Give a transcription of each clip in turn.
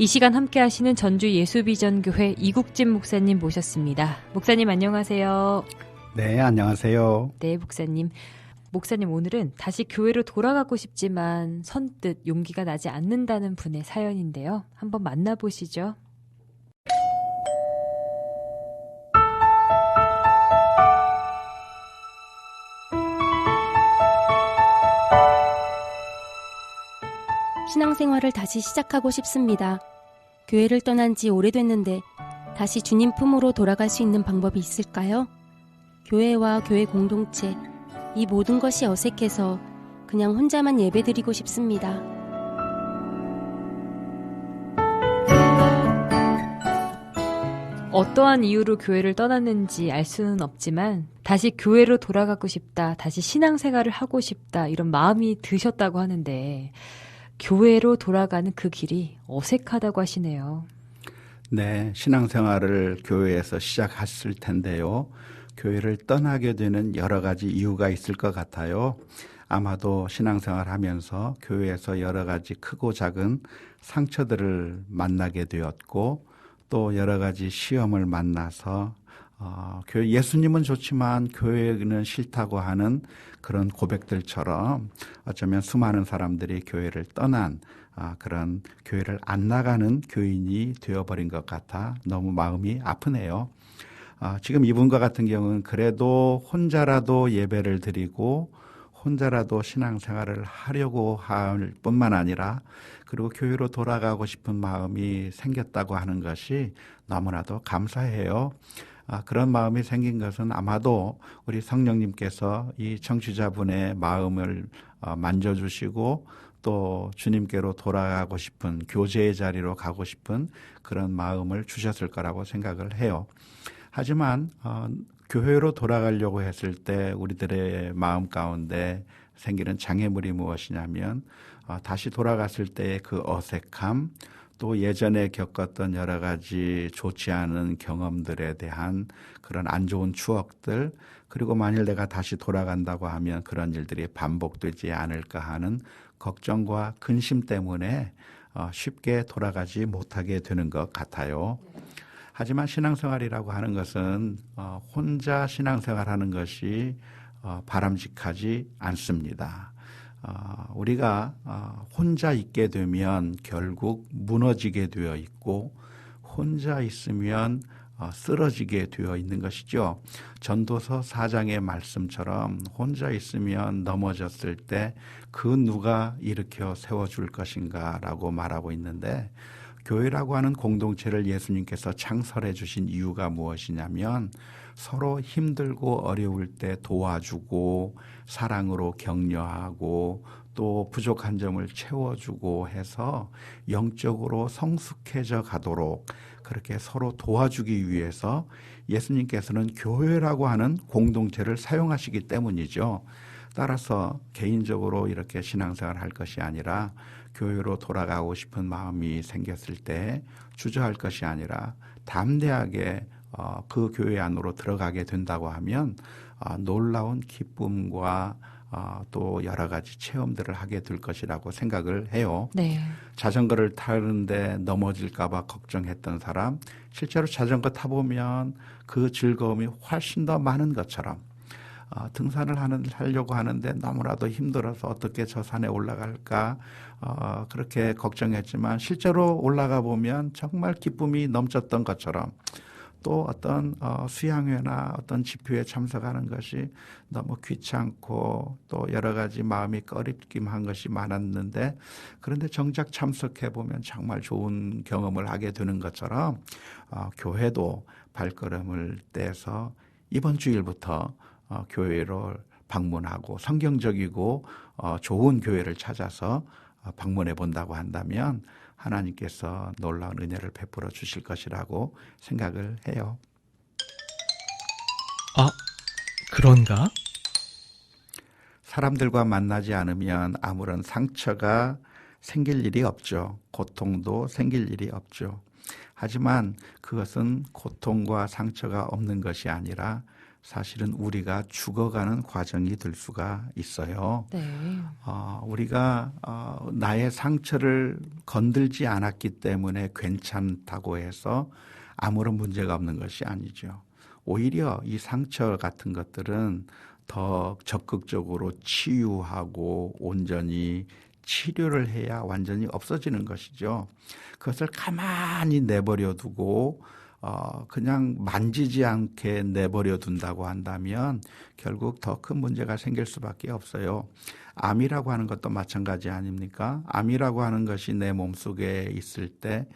이 시간 함께 하시는 전주 예수비전교회 이국진 목사님 모셨습니다. 목사님 안녕하세요. 네, 안녕하세요. 네, 목사님. 목사님 오늘은 다시 교회로 돌아가고 싶지만 선뜻 용기가 나지 않는다는 분의 사연인데요. 한번 만나보시죠. 신앙생활을 다시 시작하고 싶습니다. 교회를 떠난 지 오래됐는데 다시 주님 품으로 돌아갈 수 있는 방법이 있을까요? 교회와 교회 공동체, 이 모든 것이 어색해서 그냥 혼자만 예배드리고 싶습니다. 어떠한 이유로 교회를 떠났는지 알 수는 없지만 다시 교회로 돌아가고 싶다, 다시 신앙생활을 하고 싶다 이런 마음이 드셨다고 하는데 교회로 돌아가는 그 길이 어색하다고 하시네요. 네, 신앙생활을 교회에서 시작했을 텐데요. 교회를 떠나게 되는 여러 가지 이유가 있을 것 같아요. 아마도 신앙생활 하면서 교회에서 여러 가지 크고 작은 상처들을 만나게 되었고 또 여러 가지 시험을 만나서 어, 교회 예수님은 좋지만 교회는 싫다고 하는 그런 고백들처럼 어쩌면 수많은 사람들이 교회를 떠난 아, 그런 교회를 안 나가는 교인이 되어버린 것 같아 너무 마음이 아프네요. 아, 지금 이분과 같은 경우는 그래도 혼자라도 예배를 드리고 혼자라도 신앙생활을 하려고 할 뿐만 아니라 그리고 교회로 돌아가고 싶은 마음이 생겼다고 하는 것이 너무나도 감사해요. 아, 그런 마음이 생긴 것은 아마도 우리 성령님께서 이 청취자분의 마음을 어, 만져주시고 또 주님께로 돌아가고 싶은 교제의 자리로 가고 싶은 그런 마음을 주셨을 거라고 생각을 해요. 하지만 어, 교회로 돌아가려고 했을 때 우리들의 마음 가운데 생기는 장애물이 무엇이냐면 어, 다시 돌아갔을 때의 그 어색함 또 예전에 겪었던 여러 가지 좋지 않은 경험들에 대한 그런 안 좋은 추억들 그리고 만일 내가 다시 돌아간다고 하면 그런 일들이 반복되지 않을까 하는 걱정과 근심 때문에 어, 쉽게 돌아가지 못하게 되는 것 같아요. 하지만 신앙생활이라고 하는 것은 어, 혼자 신앙생활하는 것이 어, 바람직하지 않습니다. 우리가 혼자 있게 되면 결국 무너지게 되어 있고 혼자 있으면 어, 쓰러지게 되어 있는 것이죠. 전도서 4장의 말씀처럼 혼자 있으면 넘어졌을 때 그 누가 일으켜 세워줄 것인가 라고 말하고 있는데 교회라고 하는 공동체를 예수님께서 창설해 주신 이유가 무엇이냐면 서로 힘들고 어려울 때 도와주고 사랑으로 격려하고 또 부족한 점을 채워주고 해서 영적으로 성숙해져 가도록 그렇게 서로 도와주기 위해서 예수님께서는 교회라고 하는 공동체를 사용하시기 때문이죠. 따라서 개인적으로 이렇게 신앙생활 할 것이 아니라 교회로 돌아가고 싶은 마음이 생겼을 때 주저할 것이 아니라 담대하게 어, 그 교회 안으로 들어가게 된다고 하면 어, 놀라운 기쁨과 어, 또 여러 가지 체험들을 하게 될 것이라고 생각을 해요. 네. 자전거를 타는데 넘어질까봐 걱정했던 사람, 실제로 자전거 타보면 그 즐거움이 훨씬 더 많은 것처럼 어, 등산을 하는 하려고 하는데 너무나도 힘들어서 어떻게 저 산에 올라갈까 어, 그렇게 걱정했지만 실제로 올라가 보면 정말 기쁨이 넘쳤던 것처럼 또 어떤 어, 수양회나 어떤 집회에 참석하는 것이 너무 귀찮고 또 여러 가지 마음이 꺼리낌한 것이 많았는데 그런데 정작 참석해 보면 정말 좋은 경험을 하게 되는 것처럼 어, 교회도 발걸음을 떼서 이번 주일부터 어, 교회를 방문하고 성경적이고 어, 좋은 교회를 찾아서 어, 방문해 본다고 한다면 하나님께서 놀라운 은혜를 베풀어 주실 것이라고 생각을 해요. 아, 그런가? 사람들과 만나지 않으면 아무런 상처가 생길 일이 없죠. 고통도 생길 일이 없죠. 하지만 그것은 고통과 상처가 없는 것이 아니라 사실은 우리가 죽어가는 과정이 될 수가 있어요. 네. 어, 우리가 어, 나의 상처를 건들지 않았기 때문에 괜찮다고 해서 아무런 문제가 없는 것이 아니죠. 오히려 이 상처 같은 것들은 더 적극적으로 치유하고 온전히 치료를 해야 완전히 없어지는 것이죠. 그것을 가만히 내버려 두고 어, 그냥 만지지 않게 내버려 둔다고 한다면 결국 더 큰 문제가 생길 수밖에 없어요. 암이라고 하는 것도 마찬가지 아닙니까? 암이라고 하는 것이 내 몸속에 있을 때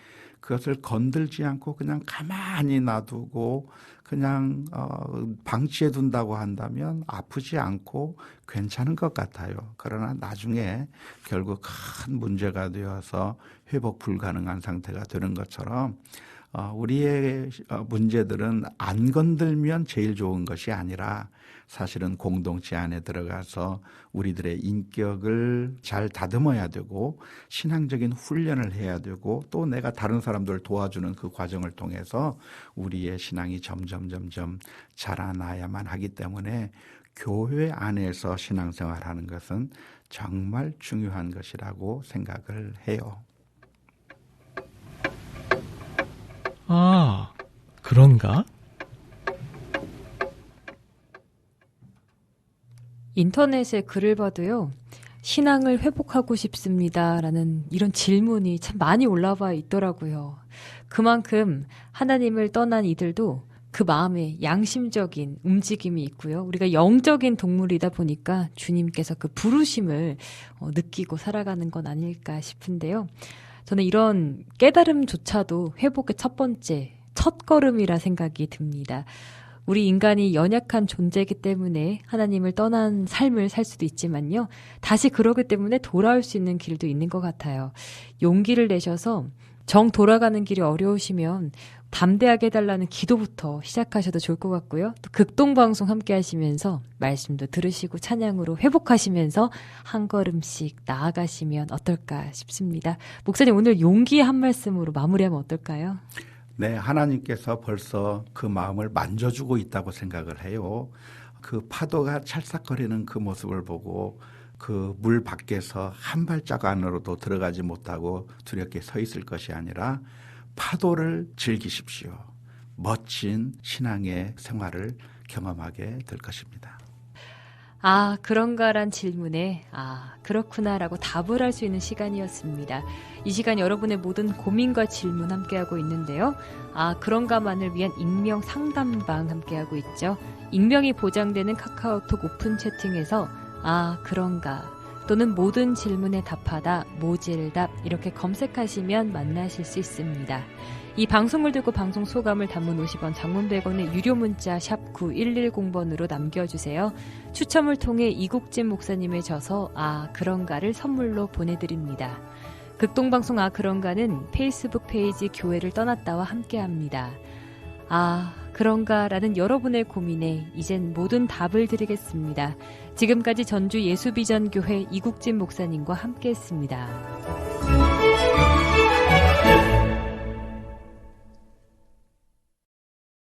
그것을 건들지 않고 그냥 가만히 놔두고 그냥 어, 방치해 둔다고 한다면 아프지 않고 괜찮은 것 같아요. 그러나 나중에 결국 큰 문제가 되어서 회복 불가능한 상태가 되는 것처럼 어, 우리의 어, 문제들은 안 건들면 제일 좋은 것이 아니라 사실은 공동체 안에 들어가서 우리들의 인격을 잘 다듬어야 되고 신앙적인 훈련을 해야 되고 또 내가 다른 사람들을 도와주는 그 과정을 통해서 우리의 신앙이 점점 점점 자라나야만 하기 때문에 교회 안에서 신앙생활하는 것은 정말 중요한 것이라고 생각을 해요. 아, 그런가? 인터넷에 글을 봐도요. 신앙을 회복하고 싶습니다라는 이런 질문이 참 많이 올라와 있더라고요. 그만큼 하나님을 떠난 이들도 그 마음에 양심적인 움직임이 있고요. 우리가 영적인 동물이다 보니까 주님께서 그 부르심을 어, 느끼고 살아가는 건 아닐까 싶은데요. 저는 이런 깨달음조차도 회복의 첫 번째, 첫 걸음이라 생각이 듭니다. 우리 인간이 연약한 존재이기 때문에 하나님을 떠난 삶을 살 수도 있지만요. 다시 그러기 때문에 돌아올 수 있는 길도 있는 것 같아요. 용기를 내셔서 정 돌아가는 길이 어려우시면 담대하게 해달라는 기도부터 시작하셔도 좋을 것 같고요. 또 극동방송 함께 하시면서 말씀도 들으시고 찬양으로 회복하시면서 한 걸음씩 나아가시면 어떨까 싶습니다. 목사님 오늘 용기 한 말씀으로 마무리하면 어떨까요? 네, 하나님께서 벌써 그 마음을 만져주고 있다고 생각을 해요. 그 파도가 찰싹거리는 그 모습을 보고 그 물 밖에서 한 발짝 안으로도 들어가지 못하고 두렵게 서 있을 것이 아니라 파도를 즐기십시오. 멋진 신앙의 생활을 경험하게 될 것입니다. 아, 그런가란 질문에, 아, 그렇구나라고 답을 할 수 있는 시간이었습니다. 이 시간 여러분의 모든 고민과 질문 함께하고 있는데요. 아, 그런가만을 위한 익명 상담방 함께하고 있죠. 익명이 보장되는 카카오톡 오픈 채팅에서, 아, 그런가. 또는 모든 질문에 답하다, 모질답, 이렇게 검색하시면 만나실 수 있습니다. 이 방송을 듣고 방송 소감을 담은 50원 장문 100원의 유료 문자 샵 9110번으로 남겨주세요. 추첨을 통해 이국진 목사님의 저서 아 그런가를 선물로 보내드립니다. 극동방송 아 그런가는 페이스북 페이지 교회를 떠났다와 함께합니다. 아 그런가라는 여러분의 고민에 이젠 모든 답을 드리겠습니다. 지금까지 전주 예수비전교회 이국진 목사님과 함께했습니다.